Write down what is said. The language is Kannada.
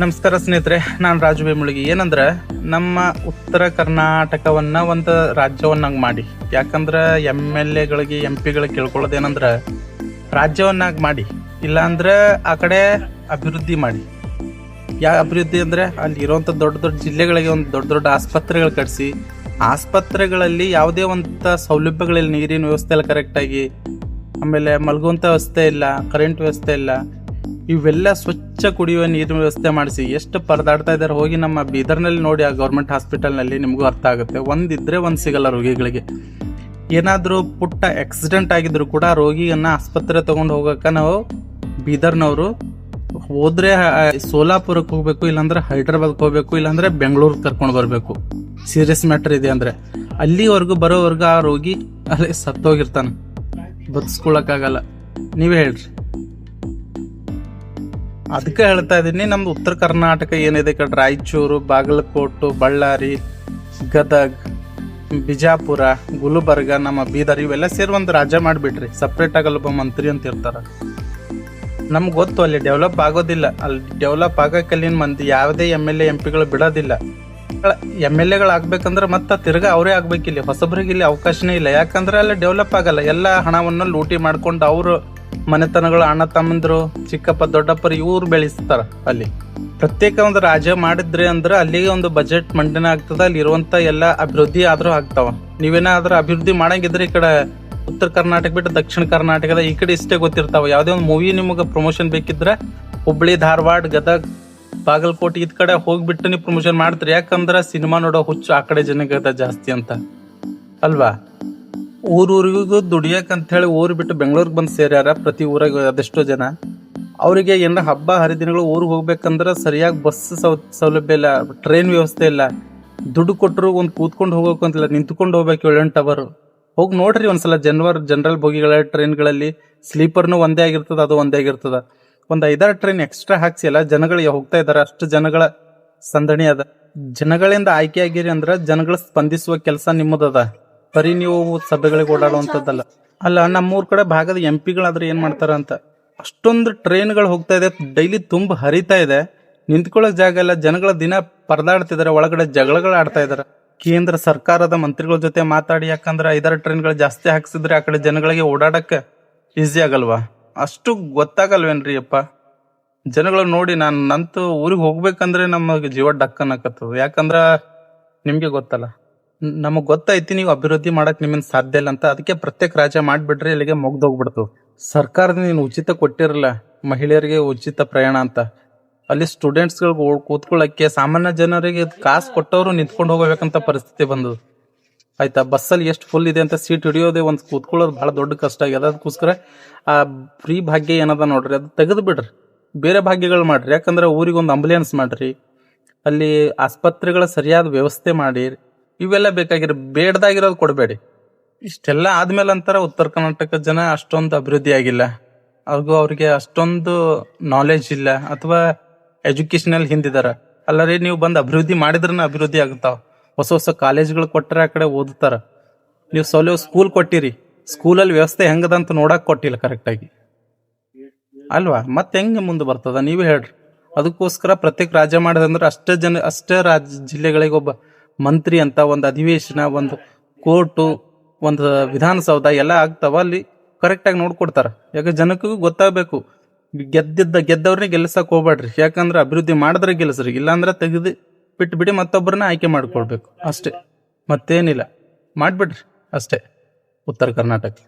ನಮಸ್ಕಾರ ಸ್ನೇಹಿತರೆ, ನಾನು ರಾಜು ಬೇಮುಳಿಗಿ. ಏನಂದ್ರೆ, ನಮ್ಮ ಉತ್ತರ ಕರ್ನಾಟಕವನ್ನ ಒಂದು ರಾಜ್ಯವನ್ನಾಗಿ ಮಾಡಿ. ಯಾಕಂದ್ರೆ, ಎಂ ಎಲ್ ಎಗಳಿಗೆ, ಎಂ ಪಿಗಳಿಗೆ ಕೇಳ್ಕೊಳ್ಳೋದು ಏನಂದ್ರೆ, ರಾಜ್ಯವನ್ನಾಗಿ ಮಾಡಿ. ಇಲ್ಲಾಂದ್ರೆ, ಆ ಕಡೆ ಅಭಿವೃದ್ಧಿ ಮಾಡಿ. ಯಾವ ಅಭಿವೃದ್ಧಿ ಅಂದ್ರೆ, ಅಲ್ಲಿ ಇರೋವಂಥ ದೊಡ್ಡ ದೊಡ್ಡ ಜಿಲ್ಲೆಗಳಿಗೆ ಒಂದು ದೊಡ್ಡ ದೊಡ್ಡ ಆಸ್ಪತ್ರೆಗಳು ಕಟ್ಟಿಸಿ ಆಸ್ಪತ್ರೆಗಳಲ್ಲಿ ಯಾವುದೇ ಒಂದು ಸೌಲಭ್ಯಗಳಿಲ್ಲ ನೀರಿನ ವ್ಯವಸ್ಥೆ ಎಲ್ಲ ಕರೆಕ್ಟಾಗಿ ಆಮೇಲೆ ಮಲಗುವಂಥ ವ್ಯವಸ್ಥೆ ಇಲ್ಲ ಕರೆಂಟ್ ವ್ಯವಸ್ಥೆ ಇಲ್ಲ. ಇವೆಲ್ಲ ಸ್ವಚ್ಛ ಕುಡಿಯುವ ನೀರಿನ ವ್ಯವಸ್ಥೆ ಮಾಡಿಸಿ. ಎಷ್ಟು ಪರದಾಡ್ತಾ ಇದ್ದಾರೆ ಹೋಗಿ ನಮ್ಮ ಬೀದರ್ನಲ್ಲಿ ನೋಡಿ, ಆ ಗೌರ್ಮೆಂಟ್ ಹಾಸ್ಪಿಟಲ್ನಲ್ಲಿ ನಿಮಗೂ ಅರ್ಥ ಆಗುತ್ತೆ. ಒಂದಿದ್ರೆ ಒಂದು ಸಿಗಲ್ಲ ರೋಗಿಗಳಿಗೆ. ಏನಾದರೂ ಪುಟ್ಟ ಆಕ್ಸಿಡೆಂಟ್ ಆಗಿದ್ರು ಕೂಡ ರೋಗಿಯನ್ನು ಆಸ್ಪತ್ರೆ ತಗೊಂಡು ಹೋಗೋಕೆ ನಾವು ಬೀದರ್ನವರು ಹೋದ್ರೆ ಸೋಲಾಪುರಕ್ಕೆ ಹೋಗ್ಬೇಕು, ಇಲ್ಲಾಂದ್ರೆ ಹೈದ್ರಾಬಾದ್ಗೆ ಹೋಗ್ಬೇಕು, ಇಲ್ಲಾಂದ್ರೆ ಬೆಂಗಳೂರಿಗೆ ಕರ್ಕೊಂಡು ಬರಬೇಕು. ಸೀರಿಯಸ್ ಮ್ಯಾಟರ್ ಇದೆ ಅಂದ್ರೆ. ಅಲ್ಲಿವರೆಗೂ ಬರೋವರೆಗೂ ಆ ರೋಗಿ ಅಲ್ಲಿ ಸತ್ತೋಗಿರ್ತಾನೆ. ಬದುಸ್ಕೊಳಕ್ಕಾಗಲ್ಲ ನೀವೇ ಹೇಳ್ರಿ. ಅದಕ್ಕೆ ಹೇಳ್ತಾ ಇದ್ದೀನಿ ನಮ್ದು ಉತ್ತರ ಕರ್ನಾಟಕ ಏನಿದೆ ಕಡೆ ರಾಯಚೂರು, ಬಾಗಲಕೋಟು, ಬಳ್ಳಾರಿ, ಗದಗ್, ಬಿಜಾಪುರ, ಗುಲ್ಬರ್ಗ, ನಮ್ಮ ಬೀದರ್, ಇವೆಲ್ಲ ಸೇರಿ ಒಂದು ರಾಜ್ಯ ಮಾಡಿಬಿಟ್ರಿ. ಸಪ್ರೇಟ್ ಆಗಲ್ಲ ಒಬ್ಬ ಮಂತ್ರಿ ಅಂತ ಇರ್ತಾರೆ. ನಮ್ಗೆ ಗೊತ್ತು, ಅಲ್ಲಿ ಡೆವಲಪ್ ಆಗೋದಿಲ್ಲ. ಅಲ್ಲಿ ಡೆವಲಪ್ ಆಗಕ್ಕಲ್ಲಿನ ಮಂದಿ ಯಾವುದೇ ಎಂ ಎಲ್ ಎ ಎಂ ಪಿಗಳು ಬಿಡೋದಿಲ್ಲ. ಎಂ ಎಲ್ ಎಗಳು ಆಗ್ಬೇಕಂದ್ರೆ ಮತ್ತೆ ತಿರ್ಗಾ ಅವರೇ ಆಗ್ಬೇಕಿಲ್ಲಿ. ಹೊಸಬ್ರಿಗೆ ಇಲ್ಲಿ ಅವಕಾಶನೇ ಇಲ್ಲ. ಯಾಕಂದ್ರೆ ಅಲ್ಲಿ ಡೆವಲಪ್ ಆಗಲ್ಲ. ಎಲ್ಲ ಹಣವನ್ನು ಲೂಟಿ ಮಾಡ್ಕೊಂಡು ಅವರು ಮನೆತನಗಳು ಅಣ್ಣ ತಮ್ಮಂದ್ರು, ಚಿಕ್ಕಪ್ಪ ದೊಡ್ಡಪ್ಪರು ಇವ್ರು ಬೆಳೆಸ್ತಾರ ಅಲ್ಲಿ. ಪ್ರತ್ಯೇಕ ಒಂದು ರಾಜ್ಯ ಮಾಡಿದ್ರೆ ಅಂದ್ರೆ ಅಲ್ಲಿಗೆ ಒಂದು ಬಜೆಟ್ ಮಂಡನೆ ಆಗ್ತದ, ಅಲ್ಲಿ ಇರುವಂತ ಎಲ್ಲ ಅಭಿವೃದ್ಧಿ ಆದ್ರೂ ಆಗ್ತಾವ. ನೀವೇನಾದ್ರೂ ಅಭಿವೃದ್ಧಿ ಮಾಡಂಗಿದ್ರೆ ಈ ಕಡೆ ಉತ್ತರ ಕರ್ನಾಟಕ ಬಿಟ್ಟು ದಕ್ಷಿಣ ಕರ್ನಾಟಕದ ಈ ಕಡೆ ಇಷ್ಟೇ ಗೊತ್ತಿರ್ತಾವ. ಯಾವುದೇ ಒಂದು ಮೂವಿ ನಿಮಗೆ ಪ್ರಮೋಷನ್ ಬೇಕಿದ್ರೆ ಹುಬ್ಳಿ, ಧಾರವಾಡ, ಗದಗ, ಬಾಗಲಕೋಟೆ ಇದ್ ಕಡೆ ಹೋಗ್ಬಿಟ್ಟು ನೀವು ಪ್ರಮೋಷನ್ ಮಾಡ್ತೀರಿ. ಯಾಕಂದ್ರೆ ಸಿನಿಮಾ ನೋಡೋ ಹುಚ್ಚು ಆ ಕಡೆ ಜನಗದ ಜಾಸ್ತಿ ಅಂತ. ಅಲ್ವಾ? ಊರೂರಿಗೂ ದುಡಿಯಕ್ ಅಂತ ಹೇಳಿ ಊರು ಬಿಟ್ಟು ಬೆಂಗಳೂರಿಗೆ ಬಂದು ಸೇರ್ಯಾರ ಪ್ರತಿ ಊರಾಗ ಅದೆಷ್ಟೋ ಜನ. ಅವರಿಗೆ ಏನಾರ ಹಬ್ಬ ಹರಿದಿನಗಳು ಊರಿಗೆ ಹೋಗ್ಬೇಕಂದ್ರೆ ಸರಿಯಾಗಿ ಬಸ್ ಸೌ, ಸೌಲಭ್ಯ ಇಲ್ಲ, ಟ್ರೈನ್ ವ್ಯವಸ್ಥೆ ಇಲ್ಲ. ದುಡ್ಡು ಕೊಟ್ಟರು ಒಂದು ಕೂತ್ಕೊಂಡು ಹೋಗೋಕೆ ಅಂತಿಲ್ಲ ನಿಂತ್ಕೊಂಡು ಹೋಗ್ಬೇಕು ಏಳೆಂಟು ಅವರು. ಹೋಗಿ ನೋಡ್ರಿ ಒಂದ್ಸಲ ಜನವರ್, ಜನರಲ್ ಬೋಗಿಗಳ ಟ್ರೈನ್ಗಳಲ್ಲಿ ಸ್ಲೀಪರ್ನು ಒಂದೇ ಆಗಿರ್ತದೆ, ಅದು ಒಂದೇ ಆಗಿರ್ತದ. ಒಂದು ಐದಾರು ಟ್ರೈನ್ ಎಕ್ಸ್ಟ್ರಾ ಹಾಕ್ಸಿ ಅಲ್ಲ ಜನಗಳು ಹೋಗ್ತಾ ಇದ್ದಾರೆ ಅಷ್ಟು ಜನಗಳ ಸಂದಣಿ ಅದ. ಜನಗಳಿಂದ ಆಯ್ಕೆ ಆಗಿರಿ ಅಂದ್ರೆ ಜನಗಳು ಸ್ಪಂದಿಸುವ ಕೆಲಸ ನಿಮ್ಮದದ. ಬರೀ ನೀವು ಸಭೆಗಳಿಗೆ ಓಡಾಡುವಂಥದ್ದಲ್ಲ ಅಲ್ಲ, ನಮ್ಮೂರ್ ಕಡೆ ಭಾಗದ ಎಂ ಪಿಗಳಾದ್ರೆ ಏನ್ ಮಾಡ್ತಾರ ಅಂತ? ಅಷ್ಟೊಂದು ಟ್ರೈನ್ಗಳು ಹೋಗ್ತಾ ಇದೆ ಡೈಲಿ ತುಂಬ ಹರಿತಾ ಇದೆ. ನಿಂತ್ಕೊಳ್ಳೋಕೆ ಜಾಗ ಇಲ್ಲ, ಜನಗಳ ದಿನ ಪರದಾಡ್ತಿದಾರೆ ಒಳಗಡೆ ಜಗಳಗಳು ಆಡ್ತಾ ಇದಾರೆ ಕೇಂದ್ರ ಸರ್ಕಾರದ ಮಂತ್ರಿಗಳ ಜೊತೆ ಮಾತಾಡಿ, ಯಾಕಂದ್ರೆ ಐದಾರು ಟ್ರೈನ್ಗಳು ಜಾಸ್ತಿ ಹಾಕ್ಸಿದ್ರೆ ಆ ಕಡೆ ಜನಗಳಿಗೆ ಓಡಾಡಕ್ಕೆ ಈಸಿ ಆಗಲ್ವಾ? ಅಷ್ಟು ಗೊತ್ತಾಗಲ್ವೇನ್ರಿ ಅಪ್ಪ? ಜನಗಳು ನೋಡಿ, ನಾನು ನಂತು ಊರಿಗೆ ಹೋಗ್ಬೇಕಂದ್ರೆ ನಮ್ಮ ಜೀವ ಡಕ್ಕನ್ ಹಾಕತ್ತು ಯಾಕಂದ್ರ ನಿಮ್ಗೆ ಗೊತ್ತಲ್ಲ. ನಮಗ್ ಗೊತ್ತೈತಿ ನೀವು ಅಭಿವೃದ್ಧಿ ಮಾಡಕ್ ನಿಮ್ಮಿಂದ ಸಾಧ್ಯ ಇಲ್ಲ ಅಂತ. ಅದಕ್ಕೆ ಪ್ರತ್ಯೇಕ ರಾಜ್ಯ ಮಾಡ್ಬಿಟ್ರೆ ಇಲ್ಲಿಗೆ ಮುಗ್ದೋಗ್ಬಿಡ್ತು. ಸರ್ಕಾರದ ನೀನು ಉಚಿತ ಕೊಟ್ಟಿರಲ್ಲ, ಮಹಿಳೆಯರಿಗೆ ಉಚಿತ ಪ್ರಯಾಣ ಅಂತ. ಅಲ್ಲಿ ಸ್ಟೂಡೆಂಟ್ಸ್ಗಳಿಗೆ ಕೂತ್ಕೊಳ್ಳಕ್ಕೆ ಸಾಮಾನ್ಯ ಜನರಿಗೆ ಕಾಸು ಕೊಟ್ಟವರು ನಿಂತ್ಕೊಂಡು ಹೋಗಬೇಕಂತ ಪರಿಸ್ಥಿತಿ ಬಂದದು ಆಯ್ತಾ? ಬಸ್ಸಲ್ಲಿ ಎಷ್ಟು ಫುಲ್ ಇದೆ ಅಂತ ಸೀಟ್ ಹಿಡಿಯೋದೇ ಒಂದು ಕೂತ್ಕೊಳ್ಳೋದು ಭಾಳ ದೊಡ್ಡ ಕಷ್ಟ. ಆಗಿದೆ ಅದಕ್ಕೋಸ್ಕರ ಆ ಫ್ರೀ ಭಾಗ್ಯ ಏನದ ನೋಡ್ರಿ, ಅದು ತೆಗೆದು ಬಿಡ್ರಿ. ಬೇರೆ ಭಾಗ್ಯಗಳು ಮಾಡ್ರಿ. ಯಾಕಂದ್ರೆ ಊರಿಗೆ ಒಂದು ಅಂಬುಲೆನ್ಸ್ ಮಾಡ್ರಿ. ಅಲ್ಲಿ ಆಸ್ಪತ್ರೆಗಳ ಸರಿಯಾದ ವ್ಯವಸ್ಥೆ ಮಾಡಿ. ಇವೆಲ್ಲ ಬೇಕಾಗಿರ ಬೇಡದಾಗಿರೋದು ಕೊಡಬೇಡಿ. ಇಷ್ಟೆಲ್ಲ ಆದ್ಮೇಲೆ ಅಂತಾರ ಉತ್ತರ ಕರ್ನಾಟಕ ಜನ ಅಷ್ಟೊಂದು ಅಭಿವೃದ್ಧಿ ಆಗಿಲ್ಲ. ಹಾಗೂ ಅವ್ರಿಗೆ ಅಷ್ಟೊಂದು ನಾಲೆಜ್ ಇಲ್ಲ ಅಥವಾ ಎಜುಕೇಶನಲ್ ಹಿಂದಿದಾರ. ಅಲ್ಲರಿ, ನೀವು ಬಂದು ಅಭಿವೃದ್ಧಿ ಮಾಡಿದ್ರನ ಅಭಿವೃದ್ಧಿ ಆಗ್ತಾವ. ಹೊಸ ಹೊಸ ಕಾಲೇಜ್ಗಳು ಕೊಟ್ಟರೆ ಆ ಕಡೆ ಓದುತ್ತಾರ ನೀವು ಸೌಲಭ್ಯ ಸ್ಕೂಲ್ ಕೊಟ್ಟಿರಿ. ಸ್ಕೂಲಲ್ಲಿ ವ್ಯವಸ್ಥೆ ಹೆಂಗದ ಅಂತ ನೋಡಕ್ ಕೊಟ್ಟಿಲ್ಲ ಕರೆಕ್ಟಾಗಿ ಅಲ್ವಾ? ಮತ್ತೆ ಹೆಂಗೆ ಮುಂದೆ ಬರ್ತದ? ನೀವೇ ಹೇಳ್ರಿ. ಅದಕ್ಕೋಸ್ಕರ ಪ್ರತ್ಯೇಕ ರಾಜ್ಯ ಮಾಡಿದಂದ್ರೆ ಅಷ್ಟೇ ಜನ, ಅಷ್ಟೇ ರಾಜ್ಯ ಜಿಲ್ಲೆಗಳಿಗೆ ಒಬ್ಬ ಮಂತ್ರಿ ಅಂತ ಒಂದು ಅಧಿವೇಶನ, ಒಂದು ಕೋರ್ಟು, ಒಂದು ವಿಧಾನಸೌಧ ಎಲ್ಲ ಆಗ್ತಾವ, ಅಲ್ಲಿ ಕರೆಕ್ಟಾಗಿ ನೋಡ್ಕೊಡ್ತಾರೆ. ಯಾಕೆ ಜನಕ್ಕೂ ಗೊತ್ತಾಗಬೇಕು. ಗೆದ್ದಿದ್ದ ಗೆದ್ದವ್ರನ್ನೇ ಗೆಲ್ಸಕ್ಕೆ ಹೋಗ್ಬೇಡ್ರಿ ಯಾಕಂದ್ರೆ ಅಭಿವೃದ್ಧಿ ಮಾಡಿದ್ರೆ ಗೆಲ್ಸ್ರಿ, ಇಲ್ಲಾಂದ್ರೆ ತೆಗೆದು ಬಿಟ್ಟು ಬಿಡಿ ಮತ್ತೊಬ್ಬರನ್ನ ಆಯ್ಕೆ ಮಾಡ್ಕೊಳ್ಬೇಕು. ಅಷ್ಟೇ. ಮತ್ತೇನಿಲ್ಲ. ಮಾಡ್ಬಿಡ್ರಿ. ಅಷ್ಟೇ. ಉತ್ತರ ಕರ್ನಾಟಕ.